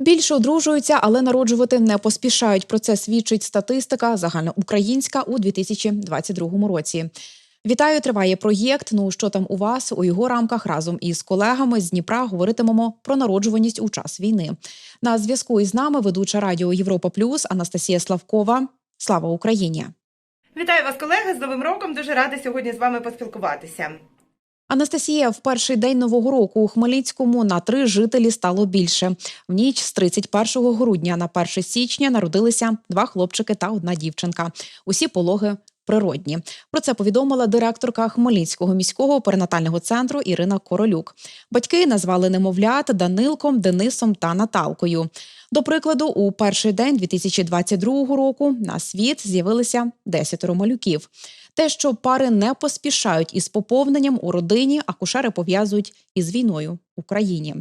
Більше одружуються, але народжувати не поспішають. Про це свідчить статистика загальноукраїнська у 2022 році. Вітаю, триває проєкт. Ну що там у вас у його рамках разом із колегами з Дніпра говоритимемо про народжуваність у час війни. На зв'язку із нами ведуча радіо Європа Плюс Анастасія Славкова. Слава Україні! Вітаю вас, колеги, з Новим роком. Дуже рада сьогодні з вами поспілкуватися. Анастасія в перший день нового року у Хмельницькому на три жителі стало більше. В ніч з 31 грудня на 1 січня народилися два хлопчики та одна дівчинка. Усі пологи природні. Про це повідомила директорка Хмельницького міського перинатального центру Ірина Королюк. Батьки назвали немовлят Данилком, Денисом та Наталкою. До прикладу, у перший день 2022 року на світ з'явилися 10 малюків. Те, що пари не поспішають із поповненням у родині, акушери пов'язують із війною в Україні.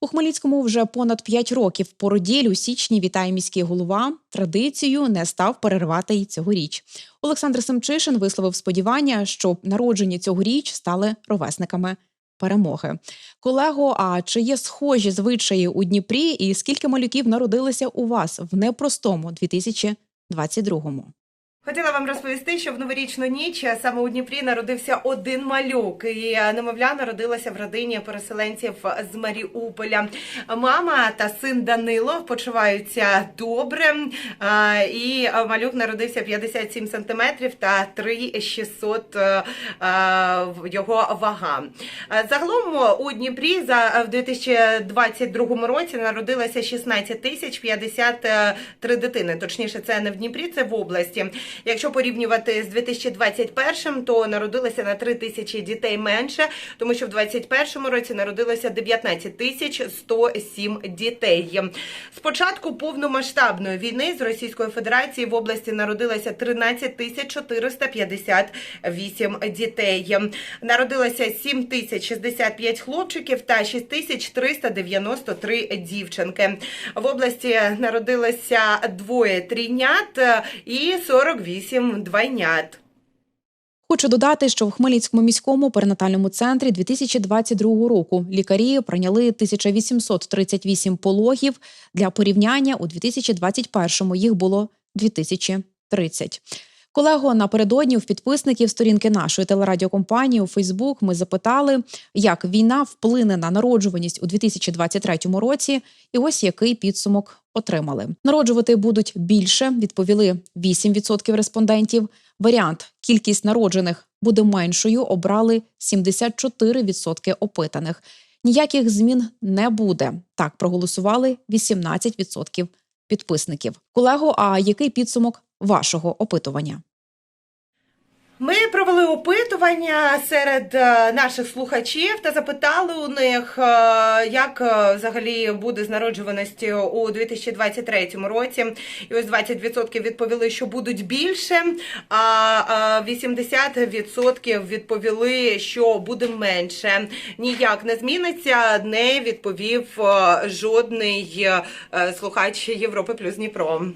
У Хмельницькому вже понад 5 років породіль у січні вітає міський голова. Традицію не став перервати й цьогоріч. Олександр Семчишин висловив сподівання, що народжені цьогоріч стали ровесниками перемоги. Колего, а чи є схожі звичаї у Дніпрі, і скільки малюків народилися у вас в непростому 2022-му? Хотіла вам розповісти, що в новорічну ніч саме у Дніпрі народився один малюк, і е, немовля народилася в родині переселенців з Маріуполя. Мама та син Данило почуваються добре, е, і малюк народився 57 сантиметрів та 3600 е, його вага. Е, Загалом у Дніпрі за в 2022 році народилося 16 тисяч 53 дитини. Точніше, це не в Дніпрі, це в області. Якщо порівнювати з 2021, то народилося на 3 тисячі дітей менше, тому що в 2021 році народилося 19 тисяч 107 дітей. З початку повномасштабної війни з Російської Федерації в області народилося 13 тисяч 458 дітей. Народилося 7 тисяч 65 хлопчиків та 6 тисяч 393 дівчинки. В області народилося двоє трійнят і 48 двойнят. Хочу додати, що в Хмельницькому міському перинатальному центрі 2022 року лікарі прийняли 1838 пологів. Для порівняння у 2021 їх було 2030. Колего напередодні в підписників сторінки нашої телерадіокомпанії у Фейсбук ми запитали, як війна вплине на народжуваність у 2023 році, і ось який підсумок отримали. Народжувати будуть більше, відповіли 8% респондентів. Варіант кількість народжених буде меншою. Обрали 74% опитаних. Ніяких змін не буде. Так проголосували 18% підписників. Колего, а який підсумок вашого опитування? Ми провели опитування серед е, наших слухачів та запитали у них, е, як е, взагалі буде з народжуваності у 2023 році. І ось 20% відповіли, що будуть більше, а 80% відповіли, що буде менше. Ніяк не зміниться, не відповів жодний слухач Європи плюс Дніпро.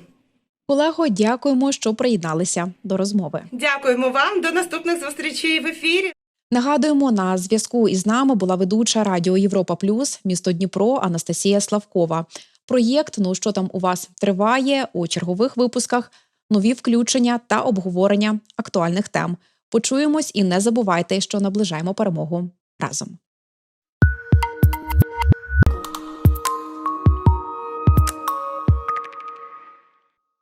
Колего, дякуємо, що приєдналися до розмови. Дякуємо вам. До наступних зустрічей в ефірі. Нагадуємо, на зв'язку із нами була ведуча Радіо Європа Плюс, місто Дніпро Анастасія Славкова. Проєкт Ну що там у вас триває у чергових випусках, нові включення та обговорення актуальних тем. Почуємось і не забувайте, що наближаємо перемогу разом.